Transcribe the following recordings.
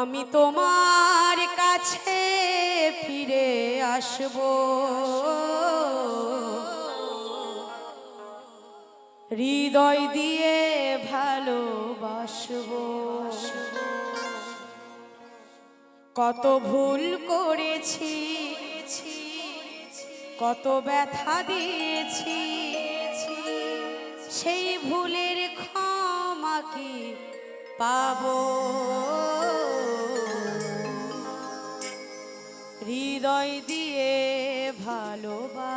আমি তোমার কাছে ফিরে আসব। হৃদয় দিয়ে ভালোবাসব। কত ভুল করেছি, কত ব্যথা দিয়েছি, সেই ভুলের ক্ষমা কি পাবো? হৃদয় দিয়ে ভালোবাসো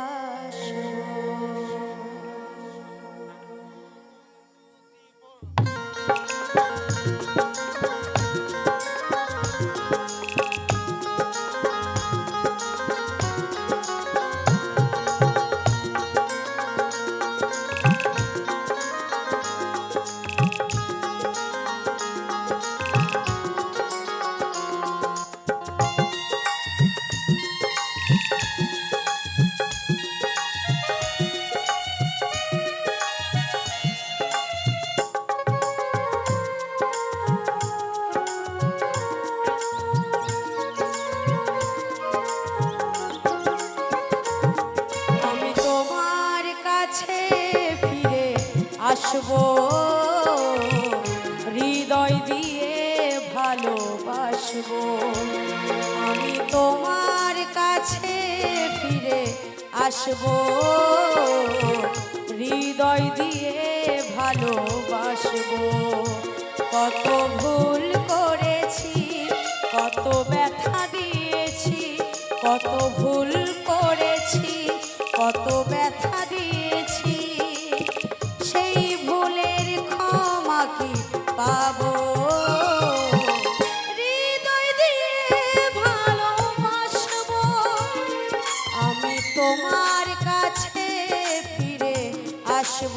আসব। হৃদয় দিয়ে ভালোবাসব। আমি তোমার কাছে ফিরে আসব। হৃদয় দিয়ে ভালোবাসব। কত ভুল করেছি, কত ব্যথা দিয়েছি, কত ভুল করেছি, কত ব্যথা তোমার কাছে ফিরে আসব।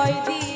হৃদয় দিয়ে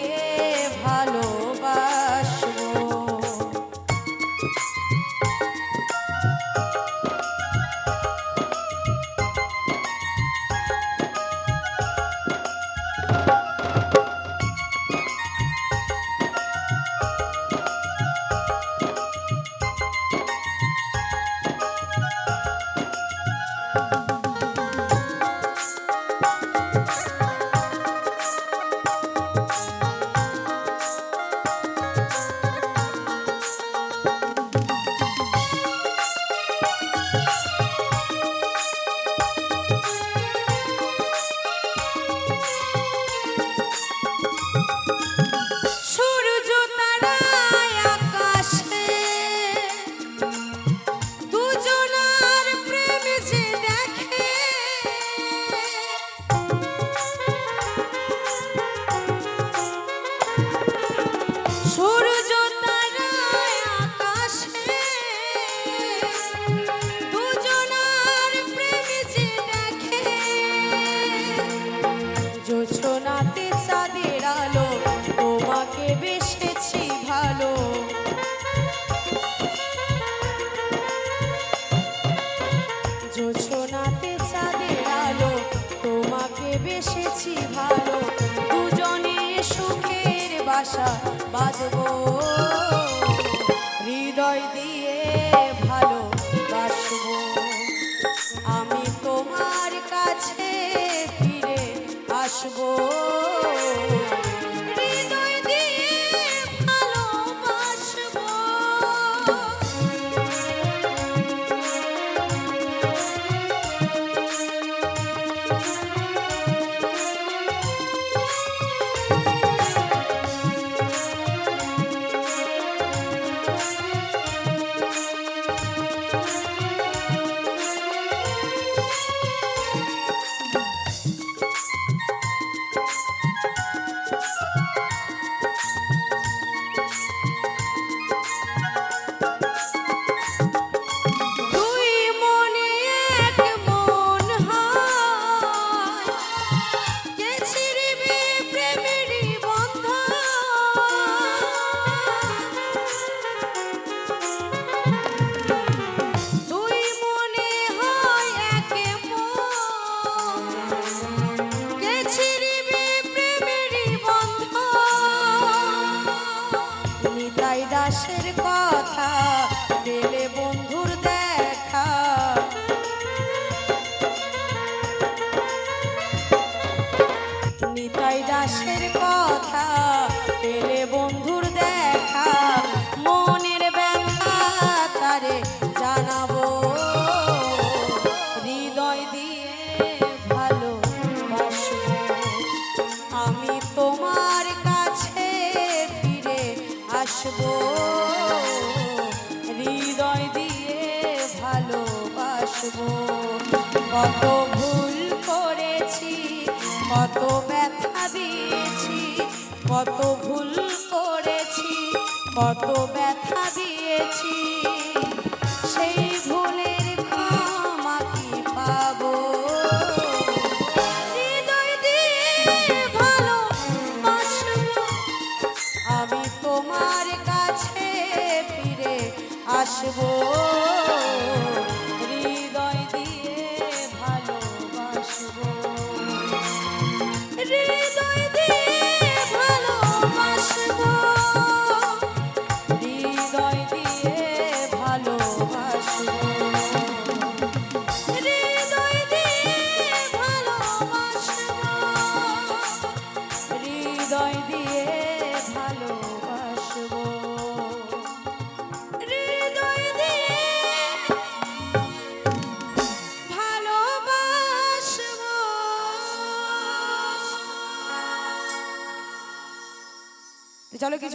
বাজবো। হৃদয় দিয়ে ভালো আমি তোমার কাছে ফিরে আসব। দাসের কথা, পেলে বন্ধুর দেখা, মনের ব্যথা তারে জানাব। হৃদয় দিয়ে ভালো আমি তোমার কাছে ফিরে আসব। হৃদয় দিয়ে ভালোবাসবো। কত ¿sabes lo que?